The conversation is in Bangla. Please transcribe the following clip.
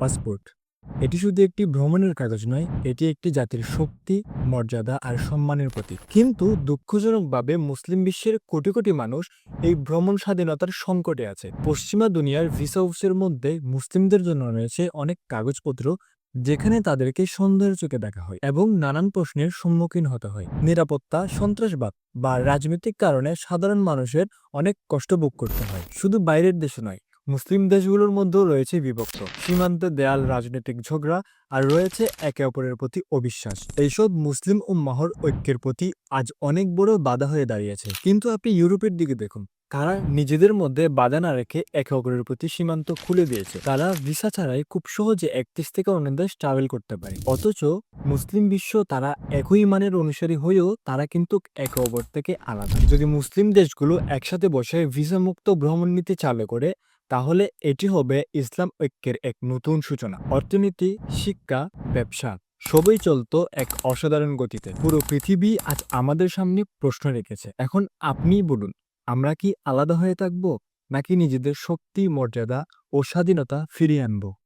পাসপোর্ট। এটি শুধু একটি ভ্রমণের কাগজ নয়, এটি একটি জাতির শক্তি, মর্যাদা আর সম্মানের প্রতীক। কিন্তু দুঃখজনকভাবে মুসলিম বিশ্বের কোটি কোটি মানুষ এই ভ্রমণ স্বাধীনতার সংকটে আছে। পশ্চিমা দুনিয়ার ভিসা অফিসের মধ্যে মুসলিমদের জন্য রয়েছে অনেক কাগজপত্র, যেখানে তাদেরকে সন্দেহের চোখে দেখা হয় এবং নানান প্রশ্নের সম্মুখীন হতে হয়। নিরাপত্তা, সন্ত্রাসবাদ বা রাজনৈতিক কারণে সাধারণ মানুষের অনেক কষ্ট ভোগ করতে হয়। শুধু বাইরের দেশে নয় মুসলিম দেশগুলোর মধ্যেও রয়েছে বিভক্ত। সীমান্তে দেয়াল, রাজনৈতিক ঝগড়া, আর রয়েছে একে অপরের প্রতি অবিশ্বাস। এইসব মুসলিম ও মহর ঐক্যের প্রতি আজ অনেক বড় বাধা হয়ে দাঁড়িয়েছে। কিন্তু আপনি ইউরোপের দিকে দেখুন। তারা নিজেদের মধ্যে বাধা না রেখে একে অপরের প্রতি সীমান্ত খুলে দিয়েছে। তারা ভিসা ছাড়াই খুব সহজে এক দেশ থেকে অন্য দেশ ট্রাভেল করতে পারে। অথচ মুসলিম বিশ্ব তারা একই মানের অনুসারী হয়েও তারা কিন্তু একে অপর থেকে আলাদা। যদি মুসলিম দেশগুলো একসাথে বসে ভিসা মুক্ত ভ্রমণ নীতি চালু করে তাহলে এটি হবে ইসলাম ঐক্যের এক নতুন সূচনা। অর্থনীতি, শিক্ষা, ব্যবসা, সবই চলতো এক অসাধারণ গতিতে। পুরো পৃথিবী আজ আমাদের সামনে প্রশ্ন রেখেছে। এখন আপনিই বলুন, আমরা কি আলাদা হয়ে থাকব নাকি নিজেদের শক্তি, মর্যাদা ও স্বাধীনতা ফিরিয়ে আনব?